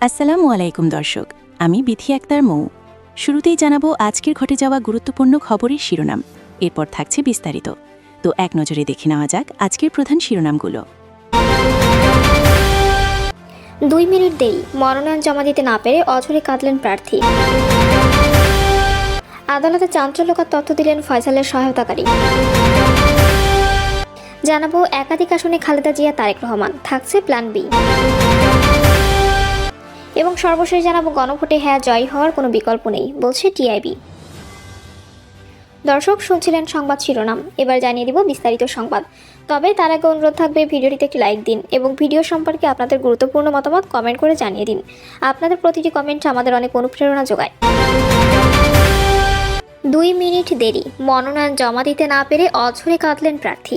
আসসালামু আলাইকুম, দর্শক। আমি বিথি আক্তার মৌ। শুরুতেই জানাব আজকের ঘটে যাওয়া গুরুত্বপূর্ণ খবরের শিরোনাম। এরপর থাকছে বিস্তারিত। তো এক নজরে দেখে নেওয়া যাক আজকের প্রধান শিরোনামগুলো। দুই মিনিট দেরি। মনোনয়ন জমা দিতে না পেরে অঝরে কাঁদলেন প্রার্থী। আদালতে চাঞ্চল্যকর তথ্য দিলেন ফয়সালের সহায়তাকারী। জানাব একাধিক আসনে খালেদা জিয়া, তারেক রহমান। থাকছে প্ল্যান বি। এবং সর্বশেষ জানাব, গণভোটে হ্যাঁ জয় হওয়ার কোনো বিকল্প নেই, বলছে টিআইবি। দর্শক, শুনছিলেন সংবাদ শিরোনাম। এবার জানিয়ে দিব বিস্তারিত সংবাদ। তবে তার আগে অনুরোধ থাকবে, ভিডিওটিতে একটি লাইক দিন এবং ভিডিও সম্পর্কে আপনাদের গুরুত্বপূর্ণ মতামত কমেন্ট করে জানিয়ে দিন। আপনাদের প্রতিটি কমেন্ট আমাদের অনেক অনুপ্রেরণা যোগায়। দুই মিনিট দেরি। মনোনয়ন জমা দিতে না পেরে অঝরে কাঁদলেন প্রার্থী।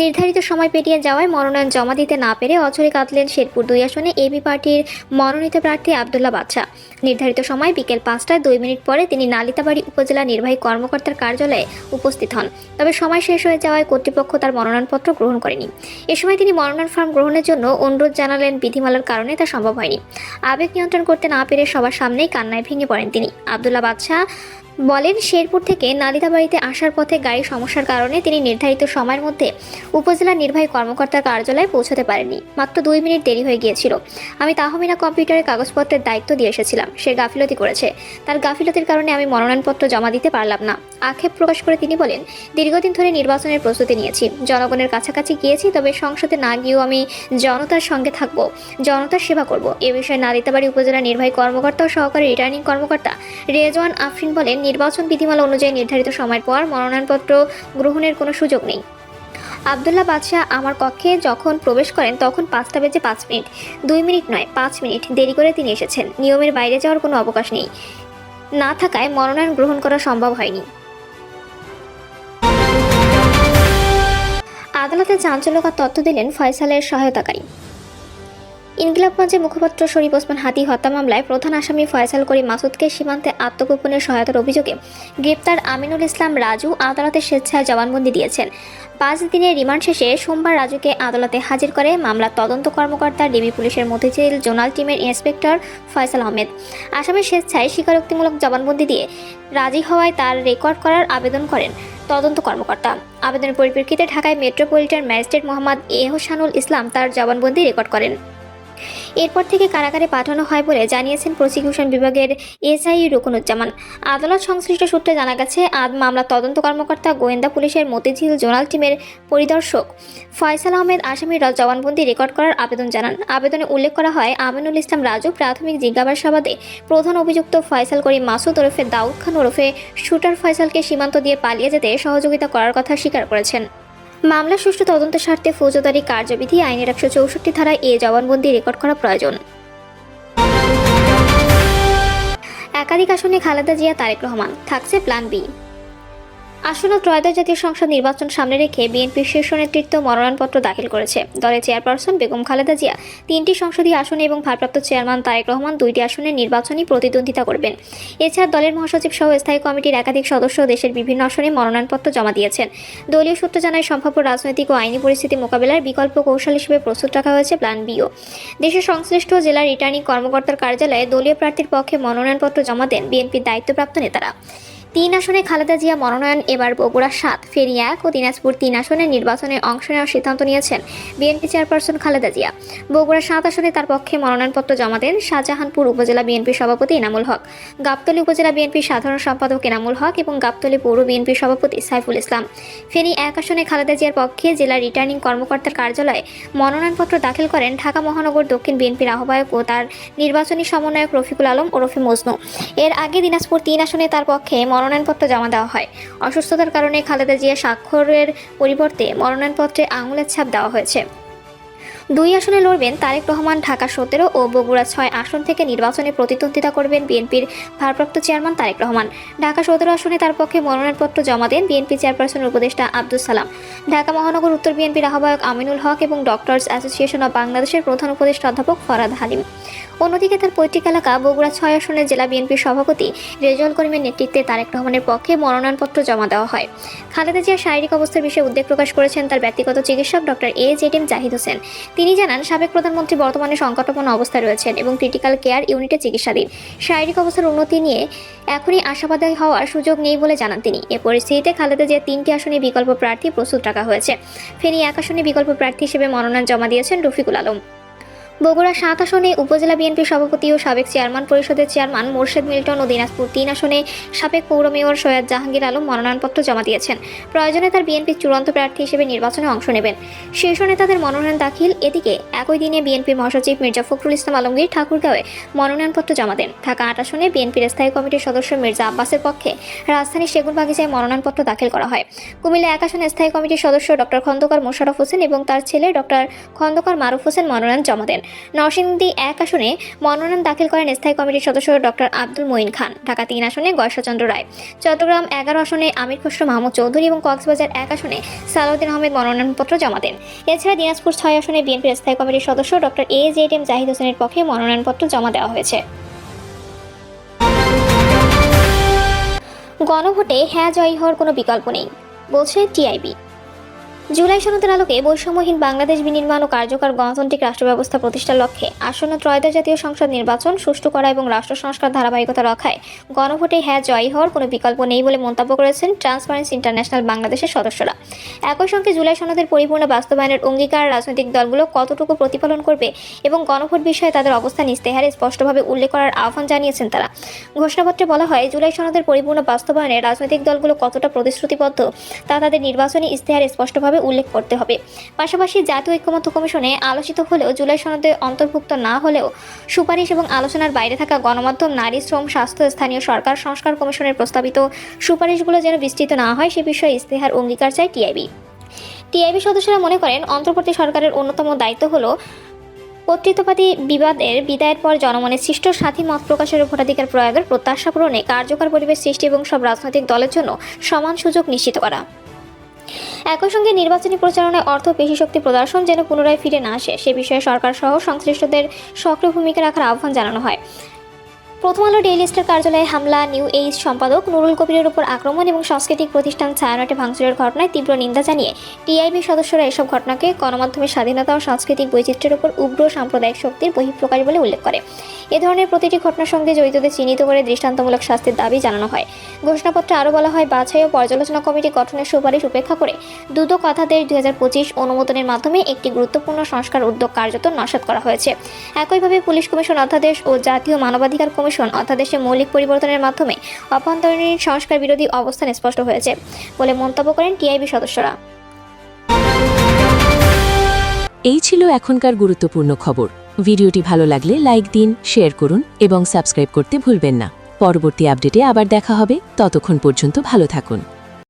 নির্ধারিত সময় পেরিয়ে যাওয়ায় মনোনয়ন জমা দিতে না পেরে অঝরে কাঁদলেন শেরপুর দুই আসনে এবি পার্টির মনোনীত প্রার্থী আবদুল্লা বাদশা। নির্ধারিত সময় বিকেল পাঁচটায় দুই মিনিট পরে তিনি নালিতাবাড়ি উপজেলা নির্বাহী কর্মকর্তার কার্যালয়ে উপস্থিত হন। তবে সময় শেষ হয়ে যাওয়ায় কর্তৃপক্ষ তার মনোনয়নপত্র গ্রহণ করেনি। এ সময় তিনি মনোনয়ন ফর্ম গ্রহণের জন্য অনুরোধ জানালেন বিধিমালার কারণে তা সম্ভব হয়নি। আবেগ নিয়ন্ত্রণ করতে না পেরে সবার সামনেই কান্নায় ভেঙে পড়েন তিনি। আবদুল্লাহ বাদশাহ বলেন, শেরপুর থেকে নালিতাবাড়িতে আসার পথে গাড়ির সমস্যার কারণে তিনি নির্ধারিত সময়ের মধ্যে উপজেলা নির্বাহী কর্মকর্তার কার্যালয়ে পৌঁছতে পারেননি। মাত্র দুই মিনিট দেরি হয়ে গিয়েছিল। আমি তাহমিনা কম্পিউটারে কাগজপত্রের দায়িত্ব দিয়ে এসেছিলাম। সে গাফিলতি করেছে। তার গাফিলতির কারণে আমি মনোনয়নপত্র জমা দিতে পারলাম না। আক্ষেপ প্রকাশ করে তিনি বলেন, দীর্ঘদিন ধরে নির্বাচনের প্রস্তুতি নিয়েছি। জনগণের কাছাকাছি গিয়েছি, তবে সংসদে না গিয়েও আমি জনতার সঙ্গে থাকব। জনতার সেবা করব। এ বিষয়ে নালিতাবাড়ি উপজেলা নির্বাহী কর্মকর্তা ও সহকারী রিটার্নিং কর্মকর্তা রেজওয়ান আফরিন বলেন, নির্বাচন বিধিমালা অনুযায়ী নির্ধারিত সময়ের পর মনোনয়নপত্র গ্রহণের কোনো সুযোগ নেই। আবদুল্লাহ বাদশাহ আমার কক্ষে যখন প্রবেশ করেন, তখন পাঁচটা বেজে পাঁচ মিনিট। দুই মিনিট নয়, পাঁচ মিনিট। দেরি করে তিনি এসেছেন। নিয়মের বাইরে যাওয়ার কোনো অবকাশ নেই। না থাকায় মনোনয়ন গ্রহণ করা সম্ভব হয়নি। আদালতে চাঞ্চল্যকর তথ্য দিলেন ফয়সালের সহায়তাকারী। ইনকিলাবগঞ্জের মুখপাত্র শরীফ ওসমান হাতি হত্যা মামলায় প্রধান আসামি ফয়সাল করিম মাসুদকে সীমান্তে আত্মগোপনের সহায়তার অভিযোগে গ্রেপ্তার আমিনুল ইসলাম রাজু আদালতে স্বেচ্ছায় জবানবন্দি দিয়েছেন। পাঁচ দিনের রিমান্ড শেষে সোমবার রাজুকে আদালতে হাজির করে মামলা তদন্ত কর্মকর্তা ডিবি পুলিশের মতিঝিল জোনাল টিমের ইন্সপেক্টর ফয়সাল আহমেদ। আসামের স্বেচ্ছায় স্বীকারোক্তিমূলক জবানবন্দি দিয়ে রাজি হওয়ায় তার রেকর্ড করার আবেদন করেন তদন্ত কর্মকর্তা। আবেদনের পরিপ্রেক্ষিতে ঢাকায় মেট্রোপলিটন ম্যাজিস্ট্রেট মোহাম্মদ এহসানুল ইসলাম তার জবানবন্দি রেকর্ড করেন। এরপর থেকে কারাগারে পাঠানো হয় বলে জানিয়েছেন প্রসিকিউশন বিভাগের এসআই রুকনুজ্জামান। আদালত সংশ্লিষ্ট সূত্রে জানা গেছে আদ মামলা তদন্ত কর্মকর্তা গোয়েন্দা পুলিশের মতিঝিল জোনাল টিমের পরিদর্শক ফয়সাল আহমেদ আসামির জবানবন্দি রেকর্ড করার আবেদন জানান। আবেদনে উল্লেখ করা হয়, আমিনুল ইসলাম রাজু প্রাথমিক জিজ্ঞাসাবাদে প্রধান অভিযুক্ত ফয়সাল করিম মাসুদ ওরফে দাউদ খান ওরফে শুটার ফয়সালকে সীমান্ত দিয়ে পালিয়ে যেতে সহযোগিতা করার কথা স্বীকার করেছেন। মামলার সুষ্ঠু তদন্তের স্বার্থে ফৌজদারি কার্যবিধি আইনের একশো চৌষট্টি ধারায় এ জবানবন্দি রেকর্ড করা প্রয়োজন। একাধিক আসনে খালেদা জিয়া, তারেক রহমান। থাকছে প্ল্যান বি। আসন্ন ত্রয়োদশ জাতীয় সংসদ নির্বাচন সামনে রেখে বিএনপির শীর্ষ নেতৃত্ব মনোনয়নপত্র দাখিল করেছে। দলের চেয়ারপারসন বেগম খালেদা জিয়া, তিনটি সংসদীয় আসনে এবং ভারপ্রাপ্ত চেয়ারম্যান তারেক রহমান দুইটি আসনে নির্বাচনী প্রতিদ্বন্দ্বিতা করবেন। এছাড়া দলের মহাসচিব সহ স্থায়ী কমিটির একাধিক সদস্য দেশের বিভিন্ন আসনে মনোনয়নপত্র জমা দিয়েছেন। দলীয় সূত্র জানায়, সম্ভাব্য রাজনৈতিক ও আইনি পরিস্থিতি মোকাবেলার বিকল্প কৌশল হিসেবে প্রস্তুত রাখা হয়েছে প্ল্যান বিও দেশের সংশ্লিষ্ট জেলার রিটার্নিং কর্মকর্তার কার্যালয়ে দলীয় প্রার্থীর পক্ষে মনোনয়নপত্র জমা দেন বিএনপির দায়িত্বপ্রাপ্ত নেতারা। তিন আসনে খালেদা জিয়া মনোনয়ন, এবার বগুড়া সাত ফেরি এক ও দিনাজপুর তিন আসনে নির্বাচনে অংশ নেওয়ার সিদ্ধান্ত নিয়েছেন বিএনপি চেয়ারপারসন খালেদা জিয়া। বগুড়া সাত আসনে তার পক্ষে মনোনয়নপত্র জমা দেন শাহজাহানপুর উপজেলা বিএনপি সভাপতি এনামুল হক। গাবতলী উপজেলা বিএনপির সাধারণ সম্পাদক এনামুল হক এবং গাবতলী পৌর বিএনপির সভাপতি সাইফুল ইসলাম। ফেনী এক আসনে খালেদা জিয়ার পক্ষে জেলা রিটার্নিং কর্মকর্তার কার্যালয়ে মনোনয়নপত্র দাখিল করেন ঢাকা মহানগর দক্ষিণ বিএনপির আহ্বায়ক ও তার নির্বাচনী সমন্বয়ক রফিকুল আলম ওরফে মজনু। এর আগে দিনাজপুর তিন আসনে তার পক্ষে মনোনয়নপত্র জমা দেওয়া হয়। অসুস্থতার কারণে খালেদা জিয়া স্বাক্ষরের পরিবর্তে মনোনয়নপত্রে আঙুলের ছাপ দেওয়া হয়েছে। দুই আসনে লড়বেন তারেক রহমান ঢাকা সতেরো ও বগুড়া ছয় আসন থেকে নির্বাচনে প্রতিদ্বন্দ্বিতা করবেন বিএনপির ভারপ্রাপ্ত চেয়ারম্যান তারেক রহমান। ঢাকা সতেরো আসনে তার পক্ষে মনোনয়নপত্র জমা দেন বিএনপি চেয়ারপারসনের উপদেষ্টা আব্দুল সালাম। ঢাকা মহানগর উত্তর বিএনপির আহ্বায়ক আমিনুল হক এবং ডক্টরস অ্যাসোসিয়েশন অব বাংলাদেশের প্রধান উপদেষ্টা অধ্যাপক ফরাদ হালিম। অন্যদিকে তার পৈতৃক এলাকা বগুড়া ছয় আসনের জেলা বিএনপির সভাপতি রেজল করিমের নেতৃত্বে তারেক রহমানের পক্ষে মনোনয়নপত্র জমা দেওয়া হয়। খালেদা জিয়ার শারীরিক অবস্থার বিষয়ে উদ্বেগ প্রকাশ করেছেন তার ব্যক্তিগত চিকিৎসক doctor A Z M Zahid Hossain. তিনি জানান, সাবেক প্রধানমন্ত্রী বর্তমানে সংকটাপন্ন অবস্থায় রয়েছেন এবং ক্রিটিক্যাল কেয়ার ইউনিটে চিকিৎসাধীন। শারীরিক অবস্থার উন্নতি নিয়ে এখনই আশাবাদী হওয়ার সুযোগ নেই বলে জানান তিনি। এ পরিস্থিতিতে খালেদা জিয়া তিনটি আসনে বিকল্প প্রার্থী প্রস্তুত রাখা হয়েছে। ফেনী এক আসনে বিকল্প প্রার্থী হিসেবে মনোনয়ন জমা দিয়েছেন রফিকুল আলম। বগুড়া সাত আসনে উপজেলা বিএনপি সভাপতি ও সাবেক চেয়ারম্যান পরিষদের চেয়ারম্যান মোর্শেদ মিল্টন ও দিনাজপুর তিন আসনে সাবেক পৌর মেয়র সৈয়দ জাহাঙ্গীর আলম মনোনয়নপত্র জমা দিয়েছেন। প্রয়োজনে তার বিএনপির চূড়ান্ত প্রার্থী হিসেবে নির্বাচনে অংশ নেবেন। শীর্ষ নেতাদের মনোনয়ন দাখিল, এদিকে একই দিনে বিএনপির মহাসচিব মির্জা ফখরুল ইসলাম আলমগীর ঠাকুরগাঁওয়ে মনোনয়নপত্র জমা দেন। ঢাকা আট আসনে বিএনপির স্থায়ী কমিটির সদস্য মির্জা আব্বাসের পক্ষে রাজধানীর সেগুনবাগিচায় মনোনয়নপত্র দাখিল করা হয়। কুমিল্লা এক আসনে স্থায়ী কমিটির সদস্য ডক্টর খন্দকার মোশারফ হোসেন এবং তার ছেলে ডক্টর খন্দকার মারুফ হোসেন মনোনয়ন জমা দেন। নরসিংদী এক আসনে মনোনয়ন দাখিল করেন স্থায়ী কমিটির সদস্য ডক্টর আব্দুল মঈন খান। ঢাকা তিন আসনে গয়সাচন্দ্র রায়। চট্টগ্রাম এগারো আসনে আমির খসরু মাহমুদ চৌধুরী এবং কক্সবাজার এক আসনে সালাউদ্দিন আহমেদ মনোনয়নপত্র জমা দেন। এছাড়া দিনাজপুর ছয় আসনে বিএনপির স্থায়ী কমিটির সদস্য doctor A Z M Zahid হোসেনের পক্ষে মনোনয়নপত্র জমা দেওয়া হয়েছে। গণভোটে হ্যাঁ জয়ী হওয়ার কোনো বিকল্প নেই, বলছে টিআইবি জুলাই সনদের আলোকে বৈষম্যহীন বাংলাদেশ বিনির্মাণ ও কার্যকর গণতান্ত্রিক রাষ্ট্র ব্যবস্থা প্রতিষ্ঠার লক্ষ্যে আসন্ন ত্রয়োদশ জাতীয় সংসদ নির্বাচন সুষ্ঠু করা এবং রাষ্ট্র সংস্কার ধারাবাহিকতা রক্ষায় গণভোটে হ্যাঁ জয়ী হওয়ার কোনো বিকল্প নেই বলে মন্তব্য করেছেন ট্রান্সপারেন্সি ইন্টারন্যাশনাল বাংলাদেশের সদস্যরা। একই সঙ্গে জুলাই সনদের পরিপূর্ণ বাস্তবায়নের অঙ্গীকার রাজনৈতিক দলগুলো কতটুকু প্রতিফলন করবে এবং গণভোট বিষয়ে তাদের অবস্থান ইস্তেহারে স্পষ্টভাবে উল্লেখ করার আহ্বান জানিয়েছেন তারা। ঘোষণাপত্রে বলা হয়, জুলাই সনদের পরিপূর্ণ বাস্তবায়নে রাজনৈতিক দলগুলো কতটা প্রতিশ্রুতিবদ্ধ তা তাদের নির্বাচনী ইস্তেহারে স্পষ্টভাবে উল্লেখ করতে হবে। পাশাপাশি জাতীয় ঐক্যমত্য কমিশনে আলোচিত হলেও জুলাই সনদে অন্তর্ভুক্ত না হলেও সুপারিশ এবং আলোচনার বাইরে থাকা গণমাধ্যম, নারী, শ্রম, স্বাস্থ্য, স্থানীয় সরকার, সংস্কার কমিশনের প্রস্তাবিত সুপারিশগুলো যেন বিস্তৃত না হয় সে বিষয়ে ইস্তেহার অঙ্গীকার চায় টিআইবি। টিআইবি সদস্যরা মনে করেন, অন্তর্বর্তী সরকারের অন্যতম দায়িত্ব হল কর্তৃত্ববাদী বিবাদের বিদায়ের পর জনমনে সৃষ্ট সাথী মত প্রকাশের ভোটাধিকার প্রয়োগের প্রত্যাশা পূরণে কার্যকর পরিবেশ সৃষ্টি এবং সব রাজনৈতিক দলের জন্য সমান সুযোগ নিশ্চিত করা। একই সঙ্গে নির্বাচনী প্রচারণায় অর্থ পেশি শক্তি প্রদর্শন যেন পুনরায় ফিরে না আসে, সে বিষয়ে সরকার সহ সংশ্লিষ্টদের সক্রিয় ভূমিকা রাখার আহ্বান জানানো হয়। প্রথম আলো ডেইলি স্টার কার্যালয়ে হামলা, নিউ এইজ সম্পাদক নুরুল কবিরের উপর আক্রমণ এবং সাংস্কৃতিক প্রতিষ্ঠান ছায়ানটে ভাঙচুরের ঘটনায় তীব্র নিন্দা জানিয়ে টিআইবি সদস্যরা এসব ঘটনাকে গণমাধ্যমের স্বাধীনতা ও সাংস্কৃতিক বৈচিত্র্যের উপর উগ্র সাম্প্রদায়িক শক্তির বহিঃপ্রকাশ বলে উল্লেখ করে। এ ধরনের প্রতিটি ঘটনার সঙ্গে জড়িতদের চিহ্নিত করে দৃষ্টান্তমূলক শাস্তির দাবি জানানো হয়। ঘোষণাপত্রে আরও বলা হয়, বাছাই ও পর্যালোচনা কমিটি গঠনের সুপারিশ উপেক্ষা করে দুদক অধ্যাদেশ দুই হাজার পঁচিশ অনুমোদনের মাধ্যমে একটি গুরুত্বপূর্ণ সংস্কার উদ্যোগ কার্যত নস্যাৎ করা হয়েছে। একইভাবে পুলিশ কমিশন, অধ্যাদেশ ও জাতীয় মানবাধিকার কমিশন অধ্যাদেশে মৌলিক পরিবর্তনের মাধ্যমে অভ্যন্তরীণ সংস্কার বিরোধী অবস্থান স্পষ্ট হয়েছে বলে মন্তব্য করেন টিআইবি সদস্যরা। এই ছিল এখনকার গুরুত্বপূর্ণ খবর। ভিডিওটি ভালো লাগলে লাইক দিন, শেয়ার করুন এবং সাবস্ক্রাইব করতে ভুলবেন না। পরবর্তী আপডেটে আবার দেখা হবে। ততক্ষণ পর্যন্ত ভালো থাকুন।